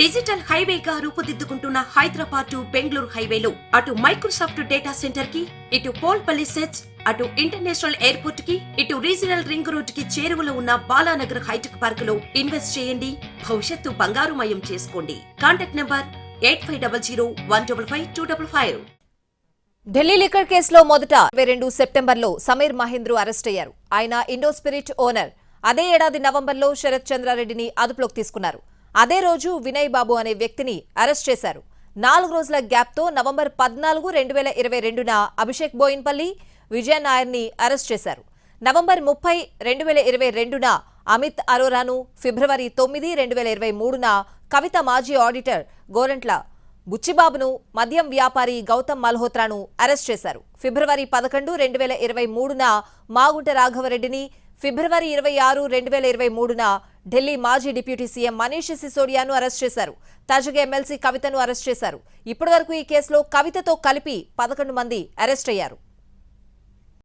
Digital హైవేగా రూపుదిద్దుకుంటున్న Hyderabad to Bengaluru హైవేలో. అటు మైక్రోసాఫ్ట్ డేటా సెంటర్కి ఇటు పోల్ సెట్స్ అటు ఇంటర్నేషనల్ ఎయిర్పోర్ట్కి ఇటు రీజనల్ రింగ్ రోడ్కి చేరువలో ఉన్న బాలానగర్ హైటెక్ పార్క్లో ఇన్వెస్ట్ చేయండి. భవిష్యత్తు బంగారుమయం చేసుకోండి. Contact number eight five double zero one double five two double five. Delhi liquor కేసులో మొదట ఇరవై రెండు సెప్టెంబర్లో సమీర్ మహేంద్రు అరెస్ట్ అయ్యారు. ఆయన ఇండో స్పిరిట్ ఓనర్. అదే ఏడాది నవంబర్లో శరత్ చంద్రారెడ్డిని అదుపులోకి తీసుకున్నారు. అదే రోజు వినయ్ బాబు అనే వ్యక్తిని అరెస్ట్ చేశారు. నాలుగు రోజుల గ్యాప్తో నవంబర్ పద్నాలుగు రెండు వేల ఇరవై రెండున అభిషేక్ బోయిన్పల్లి విజయ్ నాయర్ని అరెస్ట్ చేశారు. నవంబర్ ముప్పై రెండు వేల ఇరవై రెండున అమిత్ అరోరాను ఫిబ్రవరి తొమ్మిది రెండు వేల ఇరవై మూడున కవిత మాజీ ఆడిటర్ గోరంట్ల బుచ్చిబాబును మద్యం వ్యాపారి గౌతమ్ మల్హోత్రాను అరెస్ట్ చేశారు. ఫిబ్రవరి పదకొండు రెండు వేల ఇరవై మూడున మాగుంట రాఘవరెడ్డిని ఫిబ్రవరి ఇరవై ఆరు రెండు వేల ఇరవై మూడున ఢిల్లీ మాజీ డిప్యూటీ సీఎం మనీష్ సిసోడియాను అరెస్ట్ చేశారు. తాజాగా ఎమ్మెల్సీ కవితను అరెస్ట్ చేశారు. ఇప్పటివరకు ఈ కేసులో కవితతో కలిపి పదకొండు మంది అరెస్ట్ అయ్యారు.